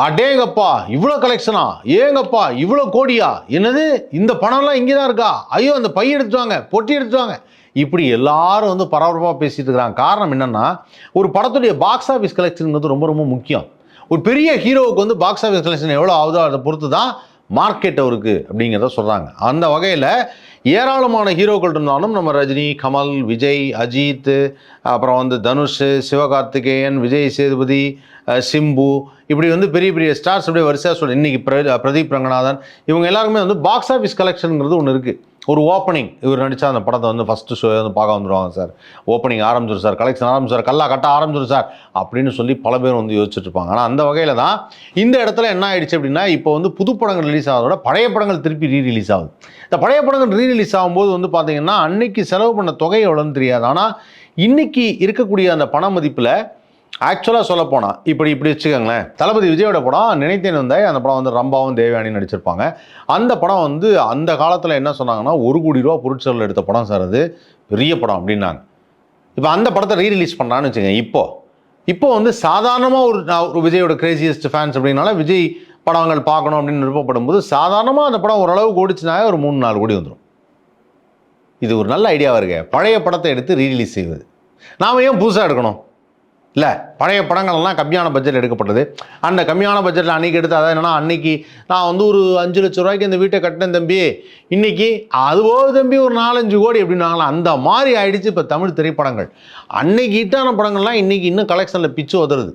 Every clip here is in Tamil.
அடேங்கப்பா இவ்வளோ கலெக்ஷனா ஏங்கப்பா இவ்வளோ கோடியா? என்னது? இந்த பணம்லாம் இங்கே தான் இருக்கா? ஐயோ அந்த பை எடுத்துட்டு வாங்க பொட்டி எடுத்துட்டு வாங்க. இப்படி எல்லாரும் வந்து பரபரப்பாக பேசிட்டு இருக்கிறாங்க. காரணம் என்னென்னா ஒரு படத்துடைய பாக்ஸ் ஆஃபீஸ் கலெக்ஷனுங்கிறது ரொம்ப ரொம்ப முக்கியம். ஒரு பெரிய ஹீரோவுக்கு வந்து பாக்ஸ் ஆஃபீஸ் கலெக்ஷன் எவ்வளோ ஆகுதோ அதை பொறுத்து தான் மார்க்கெட் அவருக்கு அப்படிங்கிறத சொல்கிறாங்க அந்த வகையில் ஏராளமான ஹீரோக்கள் இருந்தாலும் நம்ம ரஜினி கமல் விஜய் அஜித் அப்புறம் வந்து தனுஷ் சிவகார்த்திகேயன் விஜய் சேதுபதி சிம்பு இப்படி வந்து பெரிய பெரிய ஸ்டார்ஸ் அப்படியே வரிசையாக சொல்லி இன்றைக்கி பிர பிரதீப் ரங்கநாதன் இவங்க எல்லாருமே வந்து பாக்ஸ் ஆஃபீஸ் கலெக்ஷனுங்கிறது ஒன்று இருக்குது ஒரு ஓப்பனிங் இவர் நடித்தா அந்த படத்தை வந்து ஃபஸ்ட்டு ஷோ வந்து பார்க்க வந்துடுவாங்க சார். ஓப்பனிங் ஆரம்பிச்சிடும் சார். கலெக்ஷன் ஆரம்பிச்சார் கல்லா கட்ட ஆரம்பிச்சிடும் சார். அப்படின்னு சொல்லி பல பேர் வந்து யோசிச்சுட்டு இருப்பாங்க. ஆனால் அந்த வகையில் தான் இந்த இடத்துல என்ன ஆயிடுச்சு அப்படின்னா இப்போ வந்து புது படங்கள் ரிலீஸ் ஆகிறதோட பழைய படங்கள் திருப்பி ரீ ரிலீஸ் ஆகுது. இந்த பழைய படங்கள் ரீ ரிலீஸ் ஆகும்போது வந்து பார்த்தீங்கன்னா அன்னைக்கு செலவு பண்ண தொகை எவ்வளோன்னு தெரியாது ஆனால் இன்னைக்கு இருக்கக்கூடிய அந்த பண மதிப்பில் ஆக்சுவலாக சொல்ல போனால் இப்படி இப்படி வச்சுக்கோங்களேன். தளபதி விஜயோட படம் நினைத்தேன் வந்தாய் அந்த படம் வந்து ரம்பாவும் தேவயானி நடிச்சிருப்பாங்க. அந்த படம் வந்து அந்த காலத்தில் என்ன சொன்னாங்கன்னா ஒரு கோடி ரூபா பொருட்செலவில் எடுத்த படம் சார் அது. பெரிய படம் அப்படின்னாங்க. இப்போ அந்த படத்தை ரீ ரிலீஸ் பண்ணான்னு வச்சுக்கோங்க இப்போது இப்போ வந்து சாதாரணமாக ஒரு ஒரு விஜயோட கிரேசியஸ்ட் ஃபேன்ஸ் அப்படின்னால விஜய் படங்கள் பார்க்கணும் அப்படின்னு விருப்பப்படும் போது சாதாரணமாக அந்த படம் ஓரளவுக்கு ஓடிச்சுனாவே ஒரு மூணு நாலு கோடி வந்துடும் இது ஒரு நல்ல ஐடியாவாக இருக்கு. பழைய படத்தை எடுத்து ரீரிலீஸ் செய்வது. நாம் ஏன் புதுசாக எடுக்கணும்? இல்லை பழைய படங்கள்லாம் கம்மியான பட்ஜெட் எடுக்கப்பட்டது. அந்த கம்மியான பட்ஜெட்டில் அன்றைக்கி எடுத்து அதான் என்னன்னா அன்றைக்கி நான் வந்து ஒரு அஞ்சு லட்ச ரூபாய்க்கு இந்த வீட்டை கட்டினேன் தம்பி. இன்னைக்கு அதுவோ தம்பி ஒரு நாலஞ்சு கோடி அப்படின்னாங்களா? அந்த மாதிரி ஆயிடுச்சு இப்போ தமிழ் திரைப்படங்கள். அன்னைக்கு ஹிட்டான படங்கள்லாம் இன்றைக்கி இன்னும் கலெக்ஷனில் பிச்சு உதறுது.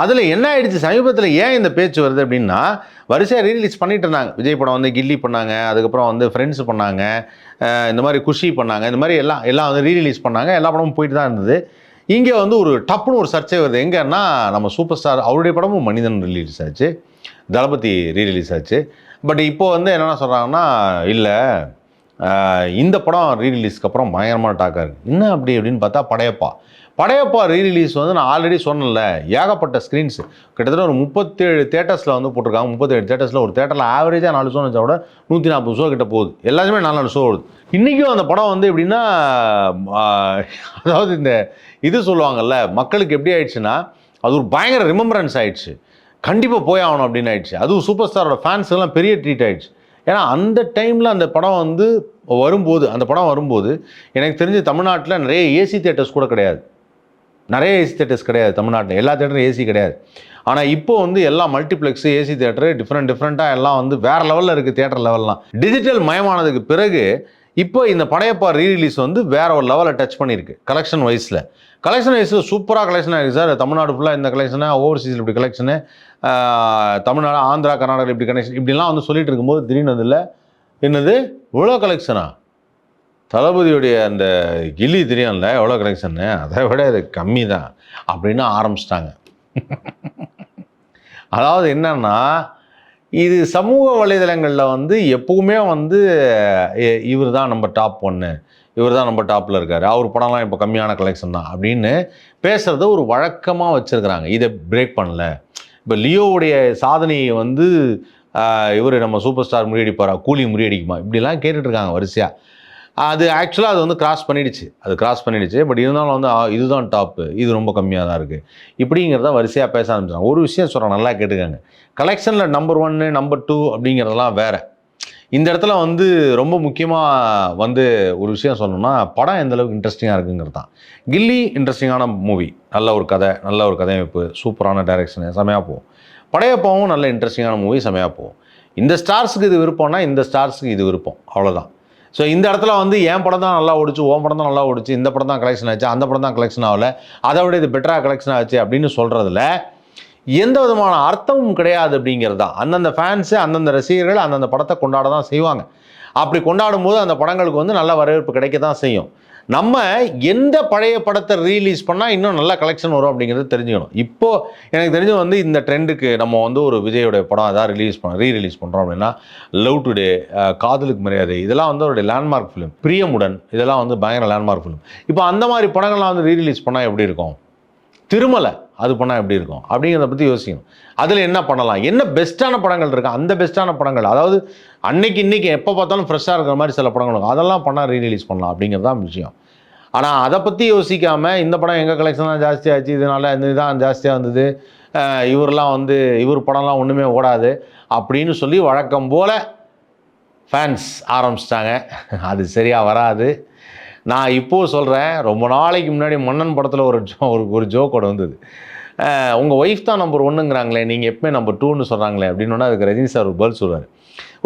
அதில் என்ன ஆயிடுச்சு? சமீபத்தில் ஏன் இந்த பேச்சு வருது அப்படின்னா வரிசையாக ரீரிலீஸ் பண்ணிட்டு இருந்தாங்க. விஜய் படம் வந்து கில்லி பண்ணாங்க அதுக்கப்புறம் வந்து ஃப்ரெண்ட்ஸ் பண்ணாங்க இந்த மாதிரி குஷி பண்ணாங்க இந்த மாதிரி எல்லாம் எல்லாம் வந்து ரீரிலீஸ் பண்ணாங்க எல்லா படமும் போயிட்டு தான் இருந்தது. இங்கே வந்து ஒரு டப்புன்னு ஒரு சர்ச்சை வருது. எங்கன்னா நம்ம சூப்பர் ஸ்டார் அவருடைய படமும் மனிதன் ரிலீஸ் ஆச்சு. தளபதி ரீரிலீஸ் ஆச்சு. பட் இப்போ வந்து என்னென்ன சொல்கிறாங்கன்னா இல்லை இந்த படம் ரீரிலீஸ்க்கு அப்புறம் பயங்கரமான டாக்காக இருக்குது என்ன அப்படி அப்படின்னு பார்த்தா படையப்பா. படையப்பா ரீரிலீஸ் வந்து நான் ஆல்ரெடி சொன்னேன்ல ஏகப்பட்ட ஸ்க்ரீன்ஸ் கிட்டத்தட்ட ஒரு முப்பத்தேழு தேட்டர்ஸில் வந்து போட்டிருக்காங்க. முப்பத்தேழு தேட்டர்ஸில் ஒரு தேட்டரில் ஆவரேஜாக நாலு ஷோ வச்சா கூட நூற்றி நாற்பது ஷோ கிட்ட போகுது. எல்லாத்துமே நாலு நாலு ஷோ வருது இன்றைக்கும் அந்த படம் வந்து எப்படின்னா அதாவது இந்த இது சொல்லுவாங்கல்ல மக்களுக்கு எப்படி ஆயிடுச்சுன்னா அது ஒரு பயங்கர ரிமெம்பரன்ஸ் ஆயிடுச்சு. கண்டிப்பாக போய் ஆகணும் அப்படின்னு ஆயிடுச்சு. அதுவும் சூப்பர் ஸ்டாரோட ஃபேன்ஸ் எல்லாம் பெரிய ட்ரீட் ஆயிடுச்சு. ஏன்னா அந்த டைமில் அந்த படம் வந்து வரும்போது அந்த படம் வரும்போது எனக்கு தெரிஞ்சு தமிழ்நாட்டில் நிறைய ஏசி தேட்டர்ஸ் கூட கிடையாது. நிறைய ஏசி தேட்டர்ஸ் கிடையாது தமிழ்நாட்டில். எல்லா தேட்டரும் ஏசி கிடையாது. ஆனால் இப்போ வந்து எல்லா மல்டிப்ளெக்ஸு ஏசி தேட்டரு டிஃப்ரெண்ட் டிஃப்ரெண்ட்டாக எல்லாம் வந்து வேறு லெவலில் இருக்குது தேட்டர் லெவல்லாம் டிஜிட்டல் மயமானதுக்கு பிறகு இப்போ இந்த படையப்பா ரீரிலீஸ் வந்து வேற ஒரு லெவலில் டச் பண்ணியிருக்கு கலெக்ஷன் வைஸில் கலெக்ஷன் வைஸில் சூப்பராக கலெக்ஷன் ஆகிருக்கு சார். தமிழ்நாடு ஃபுல்லாக இந்த கலெக்ஷனு ஓவர்சீஸில் இப்படி கலெக்ஷனு தமிழ்நாடு ஆந்திரா கர்நாடகா இப்படி கலெக்ஷன் இப்படிலாம் வந்து சொல்லிட்டு இருக்கும்போது திடீர்னு இல்லை. என்னது? இவ்வளோ கலெக்ஷனா தளபதியுடைய அந்த கிலி தெரியும்ல எவ்வளோ கலெக்ஷன்னு அதை விட இது கம்மி தான் அப்படின்னு ஆரம்பிச்சிட்டாங்க. அதாவது என்னன்னா இது சமூக வலைதளங்களில் வந்து எப்பவுமே வந்து இவர் தான் நம்ம டாப் ஒன்று இவர் தான் நம்ம டாப்பில் இருக்கார். அவர் படம்லாம் இப்போ கம்மியான கலெக்ஷன் தான் அப்படின்னு பேசுகிறத ஒரு வழக்கமாக வச்சுருக்கிறாங்க. இதை பிரேக் பண்ணல. இப்போ லியோவுடைய சாதனையை வந்து இவர் நம்ம சூப்பர் ஸ்டார் முறியடிப்பாரா? கூலி முறியடிக்குமா? இப்படிலாம் கேட்டுட்ருக்காங்க வரிசையாக அது ஆக்சுவலாக அது வந்து கிராஸ் பண்ணிடுச்சு. அது கிராஸ் பண்ணிடுச்சு. பட் இருந்தாலும் வந்து இதுதான் டாப்பு இது ரொம்ப கம்மியாக தான் இருக்குது இப்படிங்கிறத வரிசையாக பேச ஆரம்பிச்சாங்க ஒரு விஷயம் சொல்கிறேன் நல்லா கேட்டுக்காங்க. கலெக்ஷனில் நம்பர் ஒன்று நம்பர் டூ அப்படிங்கிறதெல்லாம் வேறு. இந்த இடத்துல வந்து ரொம்ப முக்கியமாக வந்து ஒரு விஷயம் சொல்லணும்னா படம் எந்தளவுக்கு இன்ட்ரெஸ்டிங்காக இருக்குங்கிறது தான். கில்லி இன்ட்ரெஸ்டிங்கான மூவி நல்ல ஒரு கதை நல்ல ஒரு கதையமைப்பு சூப்பரான டைரக்ஷனு செமையாக போகும். படையப்பாவும் நல்ல இன்ட்ரெஸ்டிங்கான மூவி செமையாக போகும். இந்த ஸ்டார்ஸுக்கு இது விருப்பம்னா இந்த ஸ்டார்ஸுக்கு இது விருப்பம். அவ்வளோதான் ஸோ இந்த இடத்துல வந்து என் படம் தான் நல்லா ஓடிச்சு ஓன் படம் தான் நல்லா ஓடிச்சு இந்த படம் தான் கலெக்ஷன் ஆச்சு அந்த படம் தான் கலெக்ஷன் ஆகல அதை விட இது பெட்டராக கலெக்ஷன் ஆச்சு அப்படின்னு சொல்கிறதுல எந்த விதமான அர்த்தமும் கிடையாது அப்படிங்கிறது தான். அந்தந்த ஃபேன்ஸு அந்தந்த ரசிகர்கள் அந்தந்த படத்தை கொண்டாட தான் செய்வாங்க. அப்படி கொண்டாடும் போது அந்த படங்களுக்கு வந்து நல்ல வரவேற்பு கிடைக்க தான் செய்யும். நம்ம எந்த பழைய படத்தை ரீலீஸ் பண்ணால் இன்னும் நல்லா கலெக்ஷன் வரும் அப்படிங்கிறது தெரிஞ்சுக்கணும். இப்போது எனக்கு தெரிஞ்சு வந்து இந்த ட்ரெண்டுக்கு நம்ம வந்து ஒரு விஜயோடைய படம் அதான் ரிலீஸ் பண்ண ரீ ரிலீஸ் பண்ணுறோம் அப்படின்னா லவ் டுடே காதலுக்கு மரியாதை இதெல்லாம் வந்து அவருடைய லேண்ட்மார்க் ஃபிலிம் பிரியமுடன் இதெல்லாம் வந்து பயங்கர லேண்ட்மார்க் ஃபிலிம் இப்போ அந்த மாதிரி படங்கள்லாம் வந்து ரீ ரிலீஸ் பண்ணால் எப்படி இருக்கும்? திருமலை. அது பண்ணால் எப்படி இருக்கும்? அப்படிங்கிறத பற்றி யோசிக்கணும். அதில் என்ன பண்ணலாம்? என்ன பெஸ்ட்டான படங்கள் இருக்குது அந்த பெஸ்ட்டான படங்கள். அதாவது அன்னைக்கு இன்னைக்கு எப்போ பார்த்தாலும் ஃப்ரெஷ்ஷாக இருக்கிற மாதிரி சில படங்கள் இருக்கும். அதெல்லாம் பண்ணால் ரீரிலீஸ் பண்ணலாம். அப்படிங்கிறது தான் விஷயம். ஆனால் அதை பற்றி யோசிக்காமல் இந்த படம் எங்கள் கலெக்ஷன் தான் ஜாஸ்தியாச்சு இதனால இந்த இதுதான் ஜாஸ்தியாக வந்தது இவரெலாம் வந்து இவர் படம்லாம் ஒன்றுமே ஓடாது அப்படின்னு சொல்லி வழக்கம் போல் ஃபேன்ஸ் ஆரம்பிச்சிட்டாங்க. அது சரியாக வராது. நான் இப்போது சொல்கிறேன் ரொம்ப நாளைக்கு முன்னாடி மன்னன் படத்தில் ஒரு ஜோ ஒரு ஒரு ஜோக்கோட வந்தது. உங்கள் ஒய்ஃப் தான் நம்பர் ஒன்றுங்கிறாங்களே நீங்கள் எப்பவுமே நம்பர் டூன்னு சொல்கிறாங்களே அப்படின்னு அதுக்கு ரஜினி சார் ஒரு பதில் சொல்வார்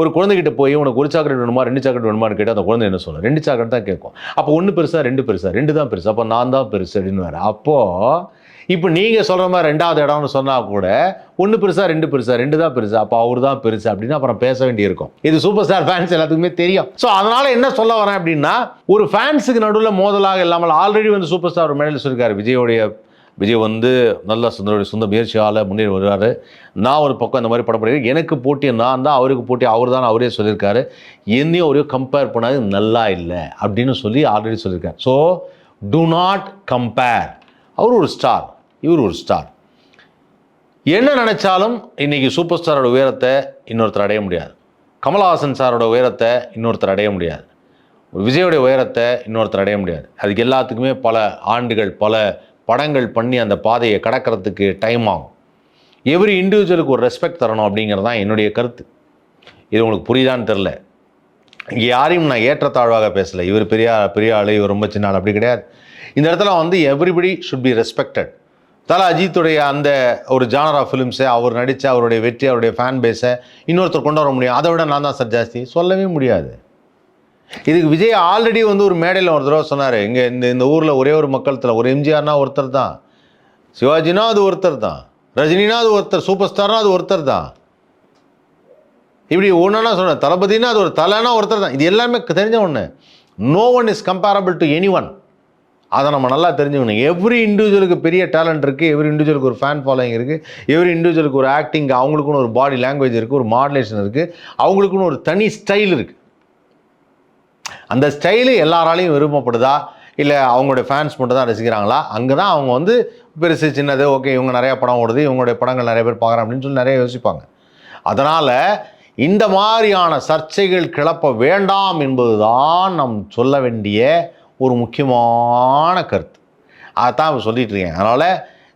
ஒரு குழந்தைகிட்ட போய் உனக்கு ஒரு சாக்லேட் வேணுமா ரெண்டு சாக்லேட் வேணுமான்னு கேட்டால் அந்த குழந்தை என்ன சொல்லும் ரெண்டு சாக்லேட் தான் கேட்கும். அப்போ ஒன்று பெருசாக ரெண்டு பெருசாக ரெண்டு தான் பெருசு. அப்போ நான் தான் பெருசு அப்படின்னு வேறு அப்போது இப்போ நீங்கள் சொல்கிற மாதிரி ரெண்டாவது இடம்னு சொன்னால் கூட ஒன்று பெருசா ரெண்டு பெருசா ரெண்டு தான் பெருசு அப்போ அவர் தான் பெருசு அப்படின்னு அப்புறம் பேச வேண்டியிருக்கும் இது சூப்பர் ஸ்டார் ஃபேன்ஸ் எல்லாத்துக்குமே தெரியும். ஸோ அதனால் என்ன சொல்ல வரேன் அப்படின்னா ஒரு ஃபேன்ஸுக்கு நடுவில் மோதலாக இல்லாமல் ஆல்ரெடி வந்து சூப்பர் ஸ்டார் ஒரு மேடையில் சொல்லியிருக்காரு விஜயோடைய விஜய் வந்து நல்ல சொந்த சொந்த முயற்சியால் முன்னேறி வருவார். நான் ஒரு பக்கம் இந்த மாதிரி படம் பண்ணியிருக்கேன். எனக்கு போட்டி நான் தான் அவருக்கு போட்டி அவர் தான் அவரே சொல்லியிருக்காரு. என்னையும் அவரையும் கம்பேர் பண்ணாது நல்லா இல்லை அப்படின்னு சொல்லி ஆல்ரெடி சொல்லியிருக்காரு. ஸோ டு நாட் கம்பேர் அவர் ஒரு ஸ்டார் இவர் ஒரு ஸ்டார் என்ன நினைச்சாலும் இன்னைக்கு சூப்பர் ஸ்டாரோட உயரத்தை இன்னொருத்தர் அடைய முடியாது. கமலஹாசன் சாரோட உயரத்தை இன்னொருத்தர் அடைய முடியாது. விஜயோடைய உயரத்தை இன்னொருத்தர் அடைய முடியாது. அதுக்கு எல்லாத்துக்குமே பல ஆண்டுகள் பல படங்கள் பண்ணி அந்த பாதையை கடக்கிறதுக்கு டைம் ஆகும். எவ்ரி இண்டிவிஜுவலுக்கு ஒரு ரெஸ்பெக்ட் தரணும் அப்படிங்கிறது தான் என்னுடைய கருத்து. இது உங்களுக்கு புரியுதான்னு தெரில இங்கே யாரையும் நான் ஏற்றத்தாழ்வாக பேசலை. இவர் பெரிய பெரிய ஆள் இவர் ரொம்ப சின்ன ஆள் அப்படி கிடையாது. இந்த இடத்துல வந்து எவ்ரிபடி ஷுட் பி ரெஸ்பெக்டட் தல அஜித்துடைய அந்த ஒரு ஜானர் ஆஃப் ஃபிலிம்ஸை அவர் நடித்த அவருடைய வெற்றி அவருடைய ஃபேன் பேஸை இன்னொருத்தர் கொண்டு வர முடியும். அதை விட நான் தான் சார் ஜாஸ்தி. சொல்லவே முடியாது. இதுக்கு விஜய் ஆல்ரெடி வந்து ஒரு மேடையில் ஒரு தடவை சொன்னார். இங்கே இந்த இந்த ஊரில் ஒரே ஒரு மக்களத்தில் ஒரு எம்ஜிஆர்னா ஒருத்தர் தான். சிவாஜினா அது ஒருத்தர் தான். ரஜினினா அது ஒருத்தர். சூப்பர் ஸ்டார்னா அது ஒருத்தர் தான். இப்படி ஒன்றுனா சொன்னேன் தளபதினா அது ஒரு தலைனா ஒருத்தர் தான். இது எல்லாமே தெரிஞ்ச ஒன்று no one is comparable to anyone அதை நம்ம நல்லா தெரிஞ்சுக்கணும். எவ்ரி இண்டிவிஜுவலுக்கு பெரிய டேலண்ட் இருக்குது எவ்ரி இண்டிவிஜுவலுக்கு ஒரு ஃபேன் ஃபாலோயிங் இருக்குது எவ்ரி இண்டிவிஜுவலுக்கு ஒரு ஆக்டிங் அவங்களுக்குன்னு ஒரு பாடி லாங்குவேஜ் இருக்குது ஒரு மாடுலேஷன் இருக்குது அவங்களுக்குன்னு ஒரு தனி ஸ்டைல் இருக்குது அந்த ஸ்டைலு எல்லாராலையும் விரும்பப்படுதா இல்லை அவங்களுடைய ஃபேன்ஸ் மட்டும் தான் ரசிக்கிறாங்களா? அங்கே தான் அவங்க வந்து பெருசு சின்னது ஓகே இவங்க நிறையா படம் ஓடுது இவங்களுடைய படங்கள் நிறைய பேர் பார்க்குறாங்க அப்படின்னு சொல்லி நிறைய யோசிப்பாங்க. அதனால் இந்த மாதிரியான சர்ச்சைகள் கிளப்ப வேண்டாம் என்பதுதான் நம் சொல்ல வேண்டிய ஒரு முக்கியமான கருத்து. அதைத்தான் இப்போ சொல்லிட்டு இருக்கேன். அதனால்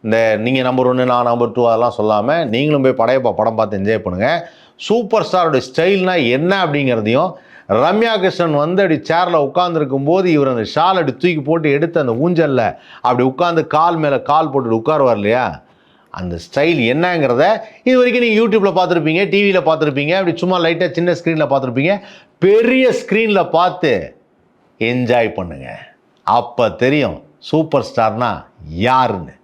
இந்த நீங்கள் நம்பர் ஒன்று நான் நம்பர் டூ அதெல்லாம் சொல்லாமல் நீங்களும் போய் படையப்பா படம் பார்த்து என்ஜாய் பண்ணுங்கள் சூப்பர் ஸ்டாரோட ஸ்டைல்னா என்ன அப்படிங்கிறதையும் ரம்யா கிருஷ்ணன் வந்து அப்படி சேரில் உட்காந்துருக்கும் போது இவர் அந்த ஷால் அப்படி தூக்கி போட்டு எடுத்து அந்த ஊஞ்சலில் அப்படி உட்காந்து கால் மேலே கால் போட்டுட்டு உட்காருவார் இல்லையா? அந்த ஸ்டைல் என்னங்கிறத இது வரைக்கும் நீங்கள் யூடியூப்பில் பார்த்துருப்பீங்க டிவியில் பார்த்துருப்பீங்க அப்படி சும்மா லைட்டாக சின்ன ஸ்க்ரீனில் பார்த்துருப்பீங்க. பெரிய ஸ்க்ரீனில் பார்த்து என்ஜாய் பண்ணுங்க. அப்போ தெரியும் சூப்பர் ஸ்டார்னா யாருன்னு.